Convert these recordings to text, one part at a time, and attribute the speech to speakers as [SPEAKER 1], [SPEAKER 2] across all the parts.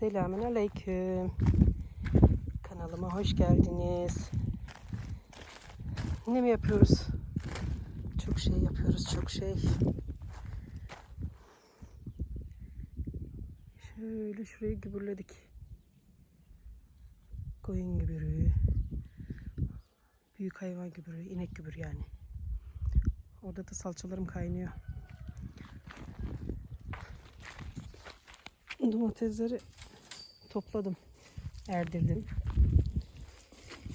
[SPEAKER 1] Selamün Aleyküm. Kanalıma hoş geldiniz. Ne mi yapıyoruz? Çok şey yapıyoruz, çok şey. Şöyle şuraya gübürledik. Koyun gübürü. Büyük hayvan gübürü, inek gübürü yani. Orada da salçalarım kaynıyor. Domatesleri topladım. Erdirdim.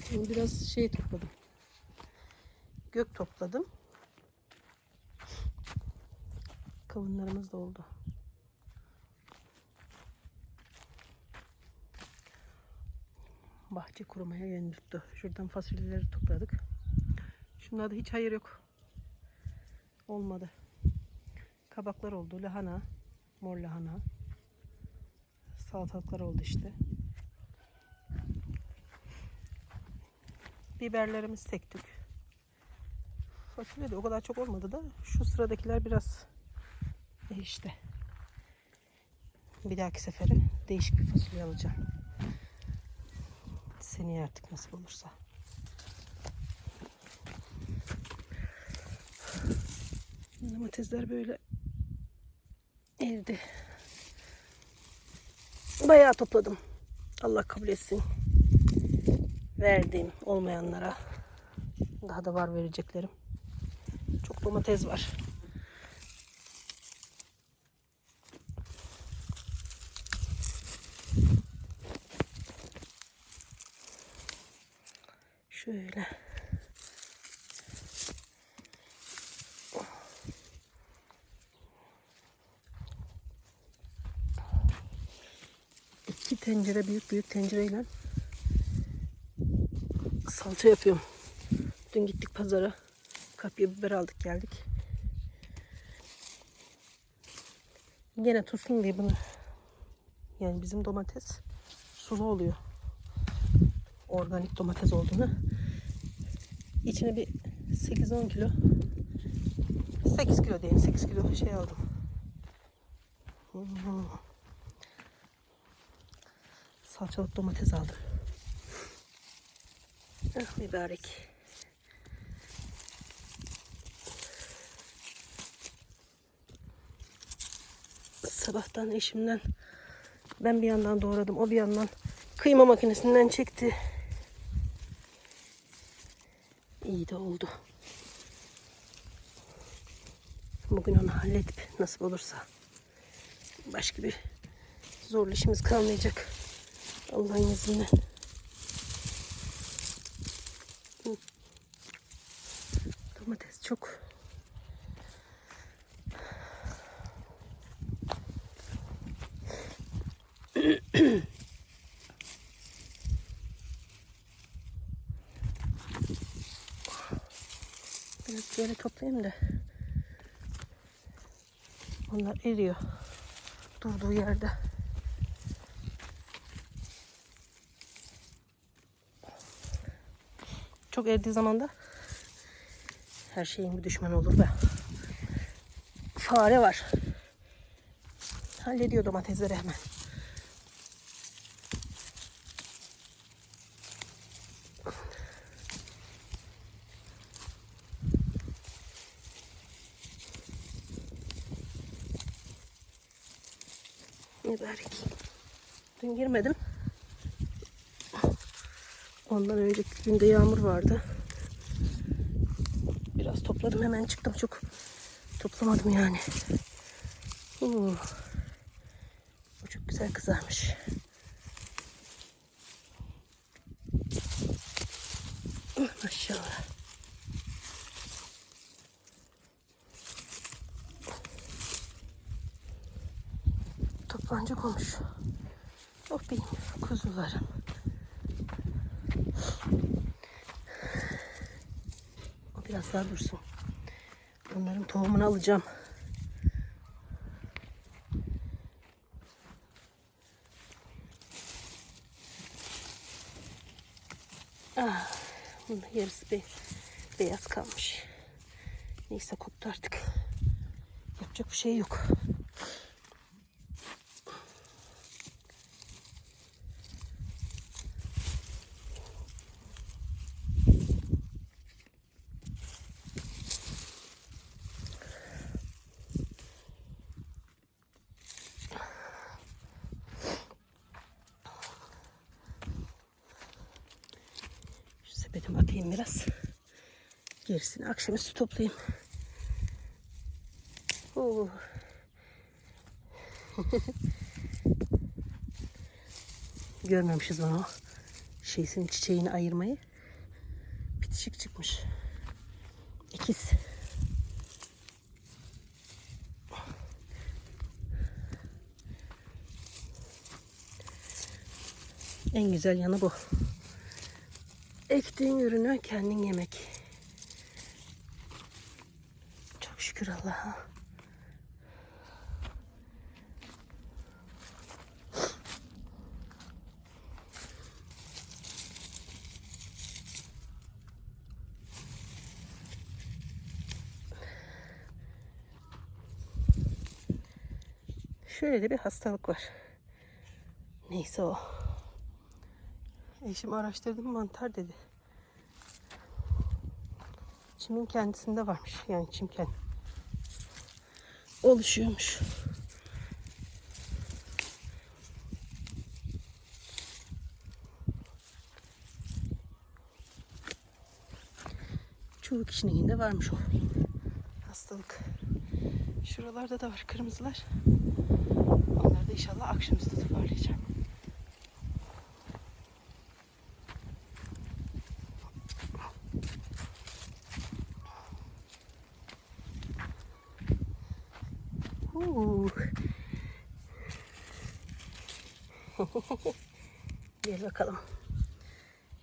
[SPEAKER 1] Şimdi biraz şey topladım. Gök topladım. Kavunlarımız da oldu. Bahçe kurumaya yön tuttu. Şuradan fasulyeleri topladık. Şunlarda hiç hayır yok. Olmadı. Kabaklar oldu. Lahana. Mor lahana. Salatalıklar oldu işte. Biberlerimiz tek tük. Fasulye de o kadar çok olmadı da şu sıradakiler biraz işte. Bir dahaki sefere değişik bir fasulye alacağım. Seneye artık nasip olursa. Domatesler böyle evde. Bayağı topladım. Allah kabul etsin. Verdiğim olmayanlara. Daha da var vereceklerim. Çok domates var. Şöyle. Tencere büyük büyük tencereyle salça yapıyorum. Dün gittik pazara. Kapya biber aldık geldik. Gene tutsun diye bunu. Yani bizim domates sulu oluyor. Organik domates olduğunu. İçine bir 8-10 kilo 8 kilo diyeyim 8 kilo şey aldım. Hmm. Salçalık domates aldım. Ah mübarek. Sabahtan eşimden ben bir yandan doğradım. O bir yandan kıyma makinesinden çekti. İyi de oldu. Bugün onu halledip nasip olursa başka bir zorlu işimiz kalmayacak. Allah'ın izniyle. Domates çok. Biraz böyle toplayayım da. Onlar eriyor. Durduğu yerde. Çok erdiği zaman da her şeyin bir düşmanı olur be. Fare var. Hallediyor domatesleri hemen. Mübarek. Dün girmedim. Ondan önceki günde yağmur vardı. Biraz topladım hemen çıktım çok toplamadım yani. Oo. Bu çok güzel kızarmış. Maşallah. Toplanacak olmuş. Oh benim kuzularım. Biraz daha dursun. Onların tohumunu alacağım. Ah, bunun yarısı be beyaz kalmış. Neyse koptu artık. Yapacak bir şey yok. Sepetime atayım biraz. Gerisini akşamüstü toplayayım. Oo. Görmemişiz onu. Şeysinin çiçeğini ayırmayı. Bitişik çıkmış. İkiz. En güzel yanı bu. Ektiğin ürünü kendin yemek. Çok şükür Allah'a. Şöyle de bir hastalık var. Neyse o. Eşim araştırdım mantar dedi. Çimin kendisinde varmış. Yani çimken. Oluşuyormuş. Çoğu kişinin de varmış o hastalık. Şuralarda da var kırmızılar. Onları da inşallah akşamüstü toparlayacağım. Gel bakalım.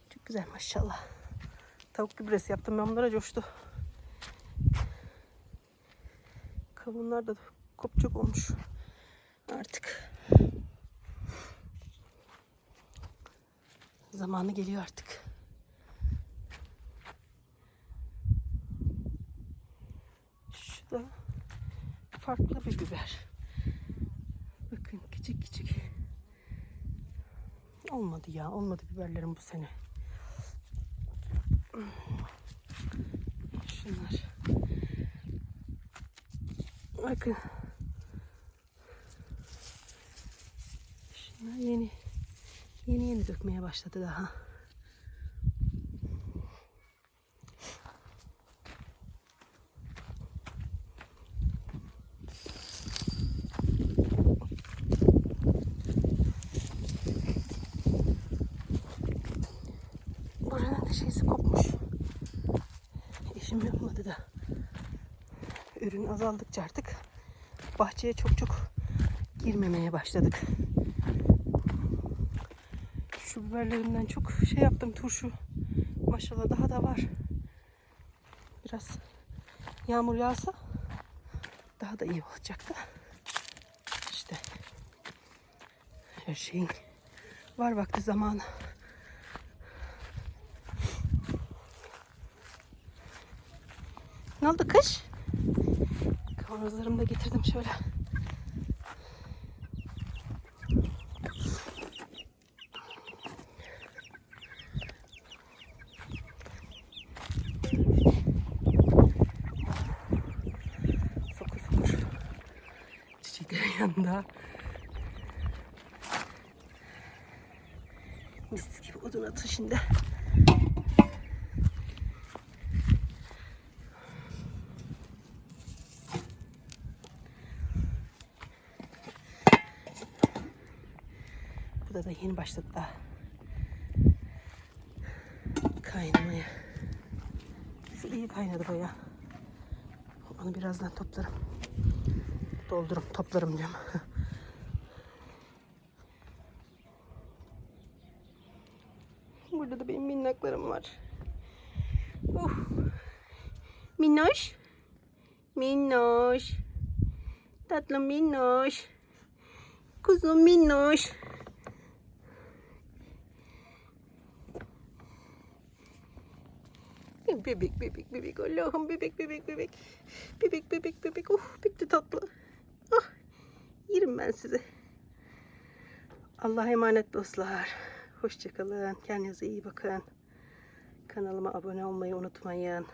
[SPEAKER 1] Çok güzel maşallah. Tavuk gübresi yaptım ben bunlara coştu. Kavunlar da kopçuk olmuş. Artık. Zamanı geliyor artık. Şu da farklı bir biber. Bakın küçük küçük. Olmadı ya. Olmadı biberlerim bu sene. Şunlar. Bakın. Şunlar yeni yeni yeni dökmeye başladı daha. Buranın da şeysi kopmuş. Eşim yapmadı da. Ürün azaldıkça artık bahçeye çok çok girmemeye başladık. Şu biberlerimden çok şey yaptım turşu. Maşallah daha da var. Biraz yağmur yağsa daha da iyi olacak da. İşte her şeyin var vakti zamanı. Ne oldu kış? Kavanozlarımı da getirdim şöyle. Fokur fokur. Çiçeklerin yanında. Mis gibi odun atı şimdi. Bu da da yeni başladı daha. Kaynamaya. Şu iyi kaynadı baya. Onu birazdan toplarım. Doldurup toplarım diyorum. Burada da benim minnaklarım var. Uh. Minnoş. Minnoş. Tatlı minnoş. Kuzum minnoş. Bebek bebek bebek Allah'ım bebek bebek bebek. Bebek bebek bebek. Oh bitti tatlı. Ah yerim ben size. Allah'a emanet dostlar. Hoşçakalın. Kendinize iyi bakın. Kanalıma abone olmayı unutmayın.